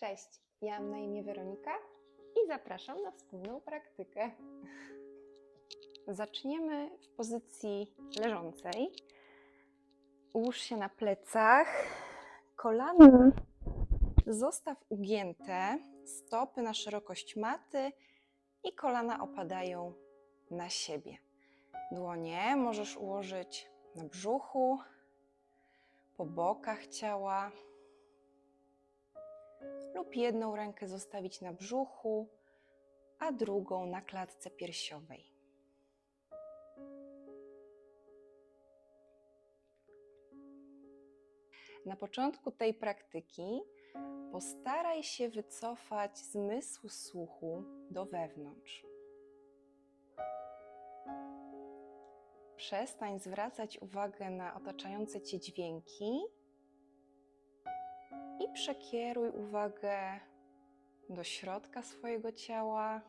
Cześć, ja mam na imię Weronika i zapraszam na wspólną praktykę. Zaczniemy w pozycji leżącej. Ułóż się na plecach, kolana zostaw ugięte, stopy na szerokość maty i kolana opadają na siebie. Dłonie możesz ułożyć na brzuchu, po bokach ciała lub jedną rękę zostawić na brzuchu, a drugą na klatce piersiowej. Na początku tej praktyki postaraj się wycofać zmysł słuchu do wewnątrz. Przestań zwracać uwagę na otaczające cię dźwięki i przekieruj uwagę do środka swojego ciała,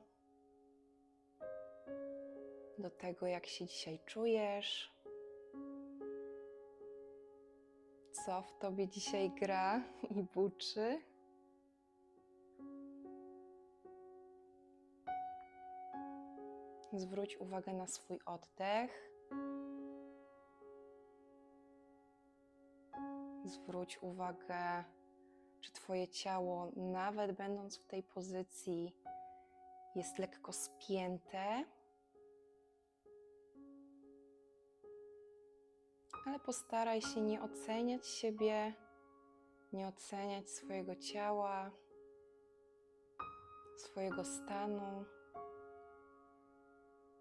do tego, jak się dzisiaj czujesz, co w tobie dzisiaj gra i buczy. Zwróć uwagę na swój oddech. Zwróć uwagę, czy Twoje ciało, nawet będąc w tej pozycji, jest lekko spięte. Ale postaraj się nie oceniać siebie, nie oceniać swojego ciała, swojego stanu,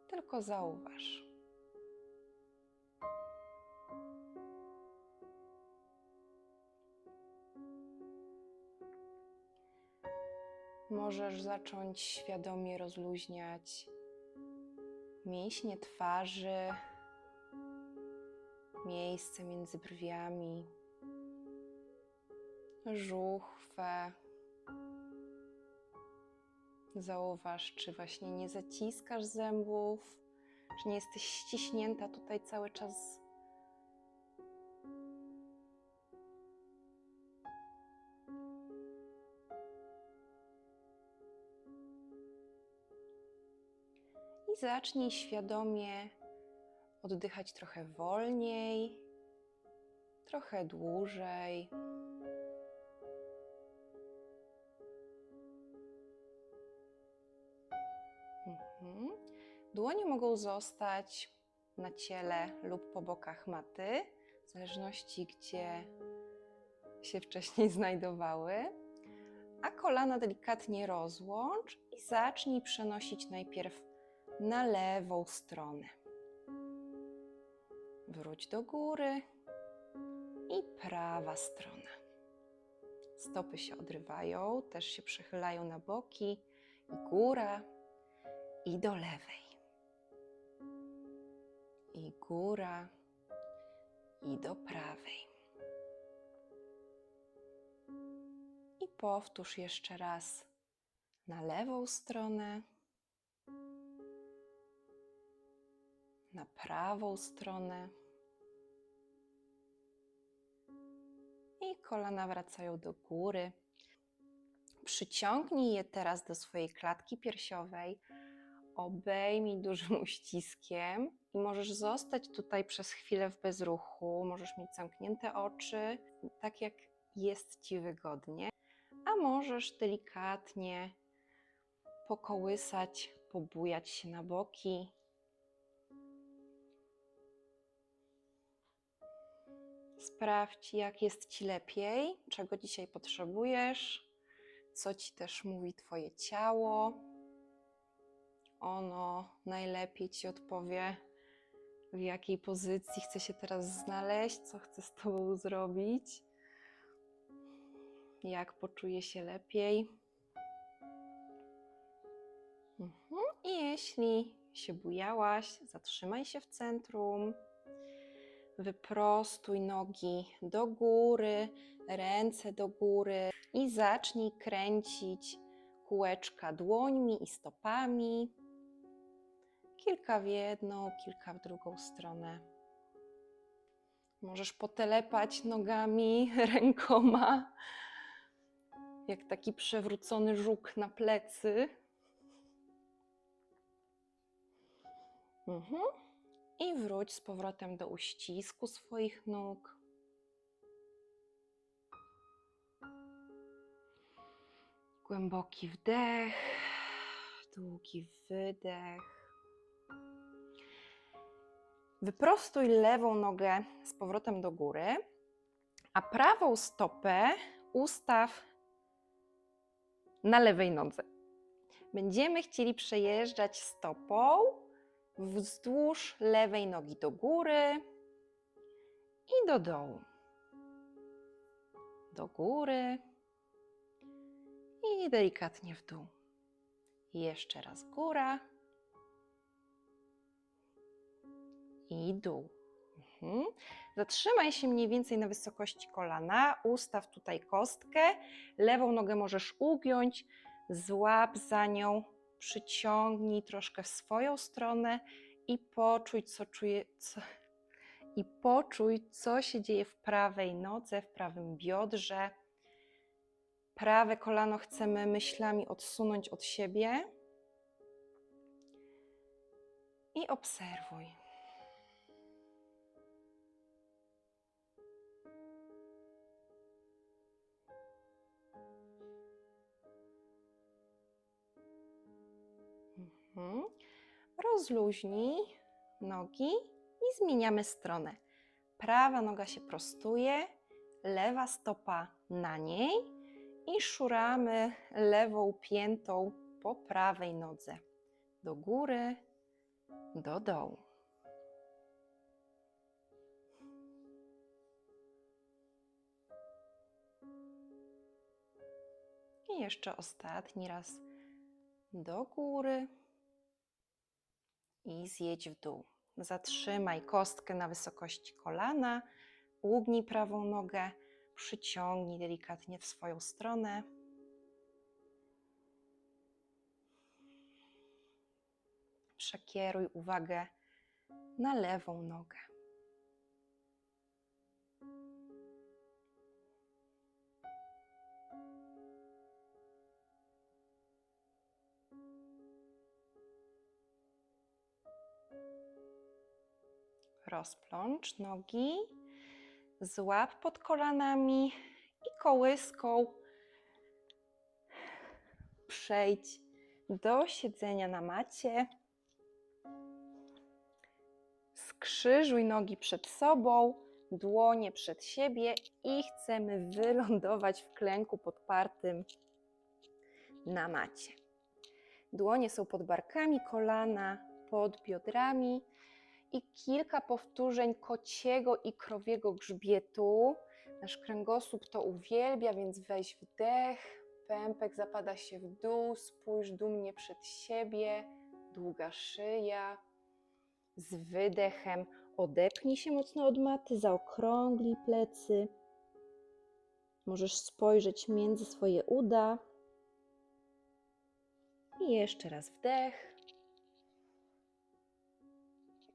tylko zauważ. Możesz zacząć świadomie rozluźniać mięśnie twarzy, miejsce między brwiami, żuchwę. Zauważ, czy właśnie nie zaciskasz zębów, czy nie jesteś ściśnięta tutaj cały czas. Zacznij świadomie oddychać trochę wolniej, trochę dłużej. Mhm. Dłonie mogą zostać na ciele lub po bokach maty, w zależności gdzie się wcześniej znajdowały. A kolana delikatnie rozłącz i zacznij przenosić najpierw na lewą stronę. Wróć do góry i prawa strona. Stopy się odrywają, też się przechylają na boki i góra i do lewej. I góra i do prawej. I powtórz jeszcze raz na lewą stronę. Na prawą stronę. I kolana wracają do góry. Przyciągnij je teraz do swojej klatki piersiowej. Obejmij dużym uściskiem i możesz zostać tutaj przez chwilę w bezruchu. Możesz mieć zamknięte oczy, tak jak jest ci wygodnie, a możesz delikatnie pokołysać, pobujać się na boki, Sprawdź, jak jest Ci lepiej, czego dzisiaj potrzebujesz, co Ci też mówi Twoje ciało. Ono najlepiej Ci odpowie, w jakiej pozycji chce się teraz znaleźć, co chce z Tobą zrobić, jak poczuje się lepiej. Mhm. I jeśli się bujałaś, zatrzymaj się w centrum. Wyprostuj nogi do góry, ręce do góry i zacznij kręcić kółeczka dłońmi i stopami. Kilka w jedną, kilka w drugą stronę. Możesz potelepać nogami, rękoma, Jak taki przewrócony żuk na plecy. Mhm. I wróć z powrotem do uścisku swoich nóg. Głęboki wdech, długi wydech. Wyprostuj lewą nogę z powrotem do góry, a prawą stopę ustaw na lewej nodze. Będziemy chcieli przejeżdżać stopą wzdłuż lewej nogi do góry i do dołu. Do góry i delikatnie w dół. Jeszcze raz góra i dół. Mhm. Zatrzymaj się mniej więcej na wysokości kolana, ustaw tutaj kostkę, lewą nogę możesz ugiąć, złap za nią, przyciągnij troszkę w swoją stronę i poczuj, co czuje, co, i poczuj, co się dzieje w prawej nodze, w prawym biodrze. Prawe kolano chcemy myślami odsunąć od siebie i obserwuj. Rozluźnij nogi i zmieniamy stronę. Prawa noga się prostuje, lewa stopa na niej i szuramy lewą piętą po prawej nodze. Do góry, do dołu. I jeszcze ostatni raz do góry i zjedź w dół. Zatrzymaj kostkę na wysokości kolana, ugnij prawą nogę, przyciągnij delikatnie w swoją stronę. Przekieruj uwagę na lewą nogę. Rozplącz nogi, złap pod kolanami i kołyską przejdź do siedzenia na macie. Skrzyżuj nogi przed sobą, dłonie przed siebie i chcemy wylądować w klęku podpartym na macie. Dłonie są pod barkami, kolana pod biodrami i kilka powtórzeń kociego i krowiego grzbietu. Nasz kręgosłup to uwielbia, więc weź wdech, pępek zapada się w dół, spójrz dumnie przed siebie, długa szyja. Z wydechem odepnij się mocno od maty, zaokrąglij plecy. Możesz spojrzeć między swoje uda. I jeszcze raz wdech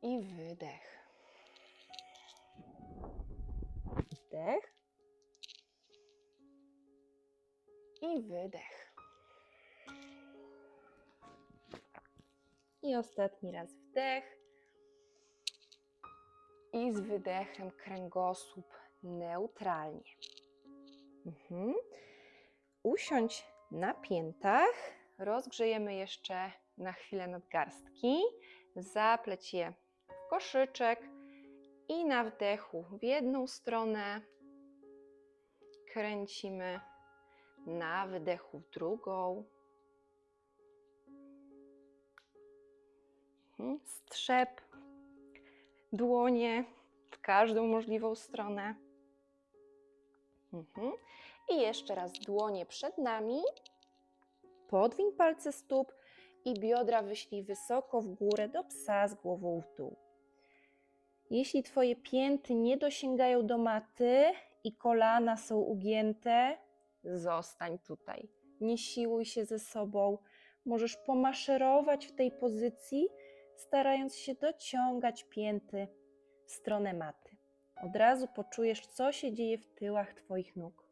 i wydech. Wdech i wydech. I ostatni raz wdech. I z wydechem kręgosłup neutralnie. Mhm. Usiądź na piętach. Rozgrzejemy jeszcze na chwilę nadgarstki. Zapleć je koszyczek i na wdechu w jedną stronę kręcimy, na wydechu w drugą. Mhm. Strzep dłonie w każdą możliwą stronę. Mhm. I jeszcze raz dłonie przed nami. Podwiń palce stóp i biodra wyślij wysoko w górę do psa z głową w dół. Jeśli Twoje pięty nie dosięgają do maty i kolana są ugięte, zostań tutaj. Nie siłuj się ze sobą. Możesz pomaszerować w tej pozycji, starając się dociągać pięty w stronę maty. Od razu poczujesz, co się dzieje w tyłach Twoich nóg.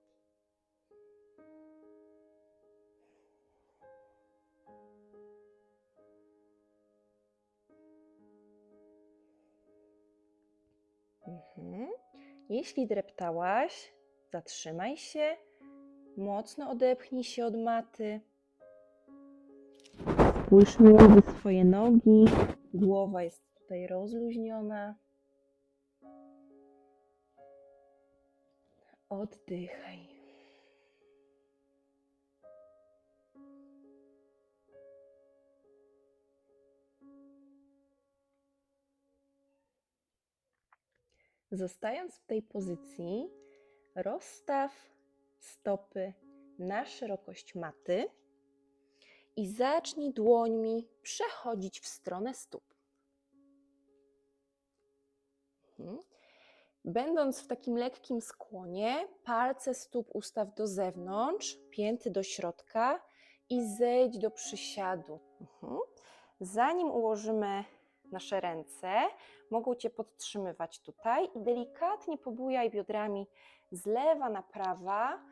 Mhm. Jeśli dreptałaś, zatrzymaj się, mocno odepchnij się od maty. Spójrz między swoje nogi, głowa jest tutaj rozluźniona. Oddychaj. Zostając w tej pozycji, rozstaw stopy na szerokość maty i zacznij dłońmi przechodzić w stronę stóp. Mhm. Będąc w takim lekkim skłonie, palce stóp ustaw do zewnątrz, pięty do środka i zejdź do przysiadu. Mhm. Zanim ułożymy nasze ręce, mogą Cię podtrzymywać tutaj i delikatnie pobujaj biodrami z lewa na prawa.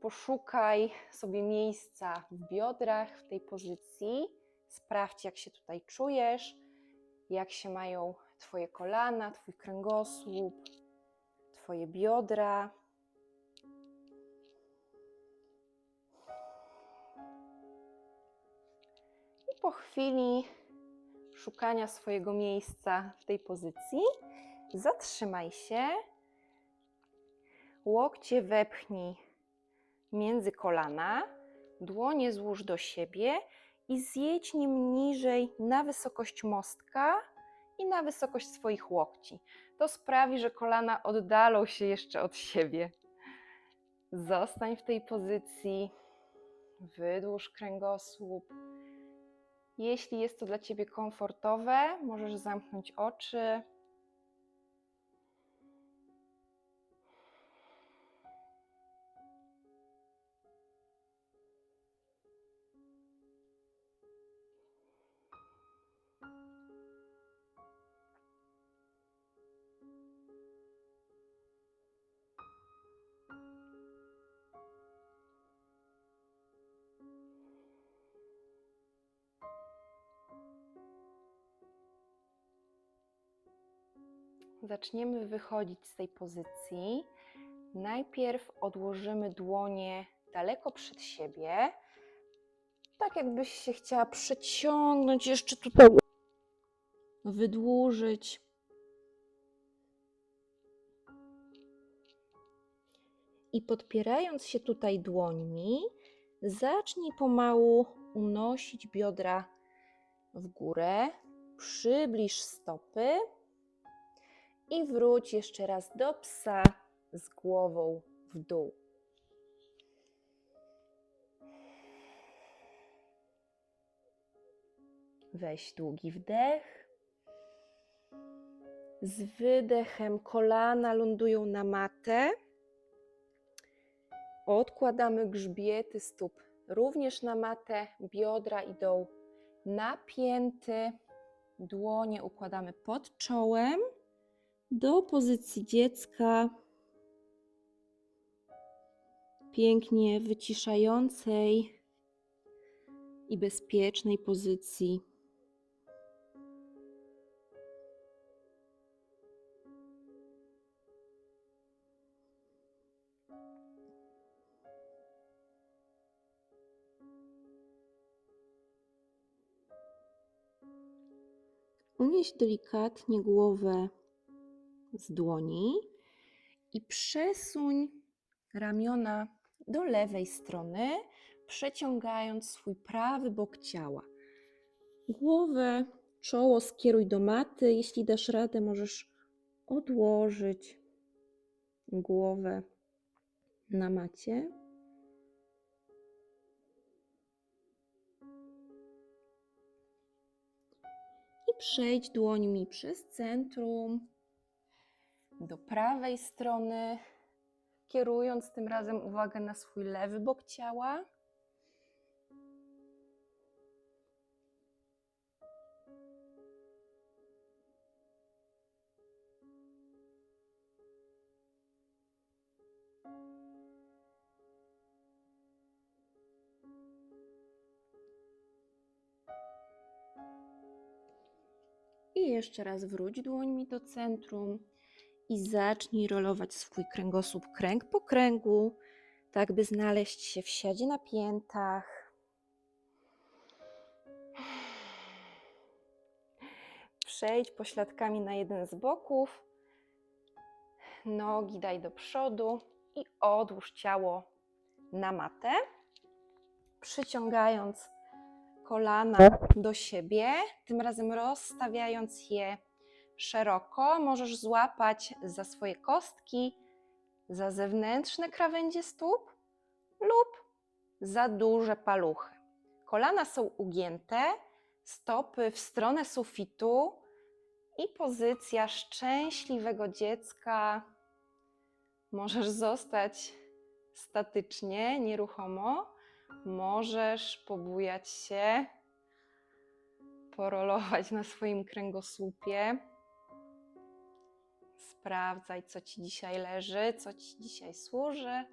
Poszukaj sobie miejsca w biodrach w tej pozycji. Sprawdź, jak się tutaj czujesz, jak się mają Twoje kolana, Twój kręgosłup, Twoje biodra. I po chwili szukania swojego miejsca w tej pozycji, zatrzymaj się, łokcie wepchnij między kolana, dłonie złóż do siebie i zjedź nim niżej na wysokość mostka i na wysokość swoich łokci. To sprawi, że kolana oddalą się jeszcze od siebie. Zostań w tej pozycji, wydłuż kręgosłup. Jeśli jest to dla Ciebie komfortowe, możesz zamknąć oczy. Zaczniemy wychodzić z tej pozycji. Najpierw odłożymy dłonie daleko przed siebie, tak jakbyś się chciała przeciągnąć jeszcze tutaj, wydłużyć. I podpierając się tutaj dłońmi, zacznij pomału unosić biodra w górę, przybliż stopy i wróć jeszcze raz do psa z głową w dół. Weź długi wdech. Z wydechem kolana lądują na matę. Odkładamy grzbiety stóp również na matę, biodra idą napięty, dłonie układamy pod czołem do pozycji dziecka, pięknie wyciszającej i bezpiecznej pozycji. Unieś delikatnie głowę z dłoni i przesuń ramiona do lewej strony, przeciągając swój prawy bok ciała. Głowę, czoło skieruj do maty. Jeśli dasz radę, możesz odłożyć głowę na macie. I przejdź dłońmi przez centrum do prawej strony, kierując tym razem uwagę na swój lewy bok ciała. I jeszcze raz wróć dłońmi do centrum i zacznij rolować swój kręgosłup kręg po kręgu, tak by znaleźć się w siadzie na piętach. Przejdź pośladkami na jeden z boków. Nogi daj do przodu i odłóż ciało na matę, przyciągając kolana do siebie, tym razem rozstawiając je szeroko. Możesz złapać za swoje kostki, za zewnętrzne krawędzie stóp lub za duże paluchy. Kolana są ugięte, stopy w stronę sufitu i pozycja szczęśliwego dziecka. Możesz zostać statycznie, nieruchomo. Możesz pobujać się, porolować na swoim kręgosłupie. Sprawdzaj, co ci dzisiaj leży, co ci dzisiaj służy.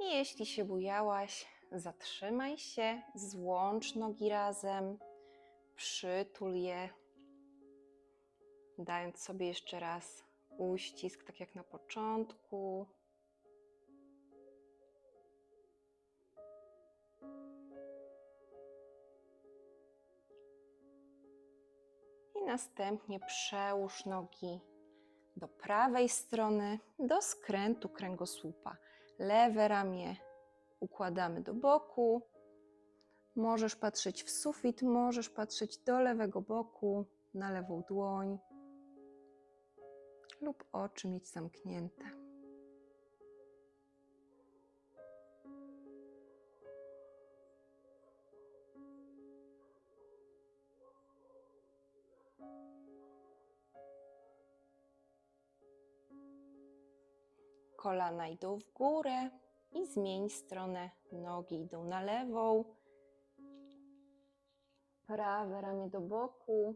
I jeśli się bujałaś, zatrzymaj się, złącz nogi razem, przytul je, dając sobie jeszcze raz uścisk, tak jak na początku. I następnie przełóż nogi do prawej strony, do skrętu kręgosłupa. Lewe ramię układamy do boku. Możesz patrzeć w sufit, możesz patrzeć do lewego boku, na lewą dłoń lub oczy mieć zamknięte. Kolana idą w górę i zmień stronę. Nogi idą na lewą. Prawe ramię do boku.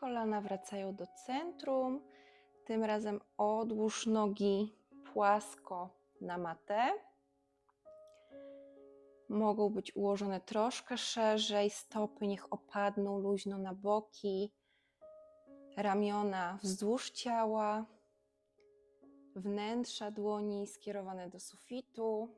Kolana wracają do centrum. Tym razem odłóż nogi płasko na matę. Mogą być ułożone troszkę szerzej, stopy niech opadną luźno na boki, ramiona wzdłuż ciała, wnętrza dłoni skierowane do sufitu.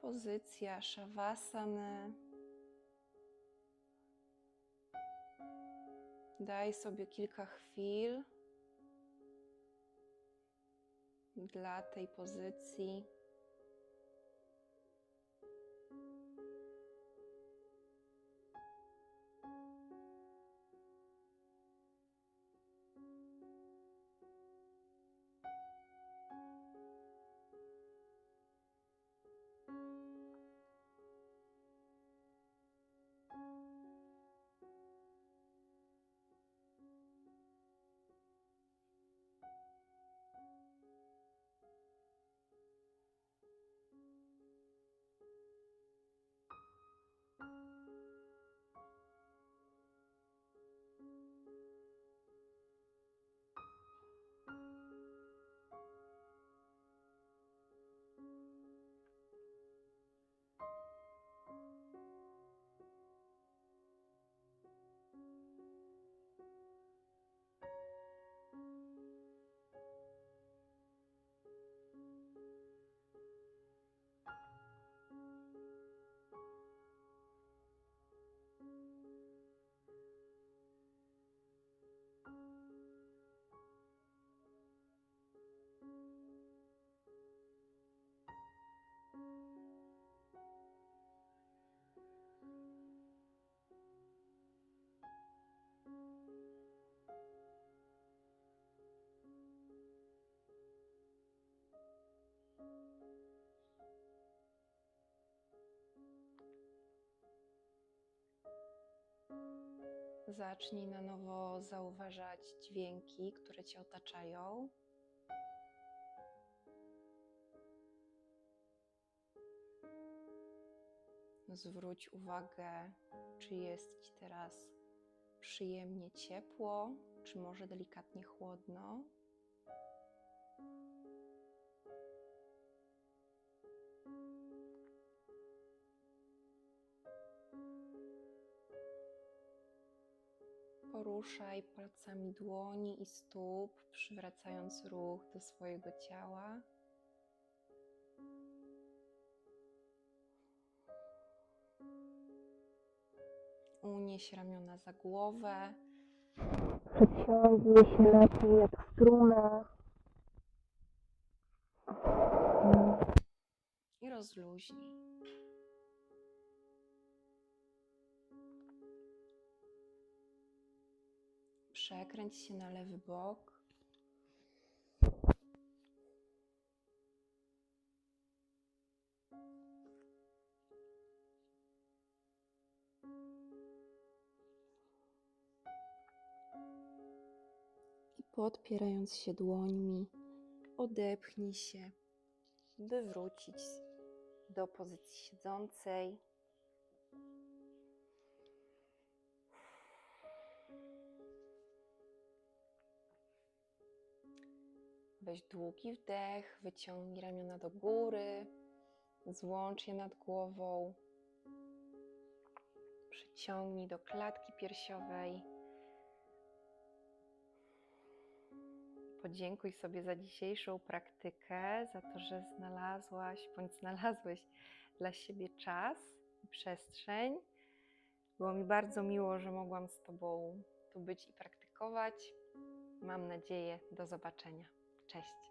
Pozycja Shavasana. Daj sobie kilka chwil dla tej pozycji. Zacznij na nowo zauważać dźwięki, które cię otaczają. Zwróć uwagę, czy jest ci teraz przyjemnie ciepło, czy może delikatnie chłodno. Poruszaj palcami dłoni i stóp, przywracając ruch do swojego ciała. Unieś ramiona za głowę. Przeciągnij się lepiej jak struna. i rozluźnij. Przekręć się na lewy bok. I podpierając się dłońmi, odepchnij się by wrócić do pozycji siedzącej. Weź długi wdech, wyciągnij ramiona do góry, złącz je nad głową, przyciągnij do klatki piersiowej. Podziękuj sobie za dzisiejszą praktykę, za to, że znalazłaś bądź znalazłeś dla siebie czas i przestrzeń. Było mi bardzo miło, że mogłam z Tobą tu być i praktykować. Mam nadzieję, do zobaczenia. Cześć.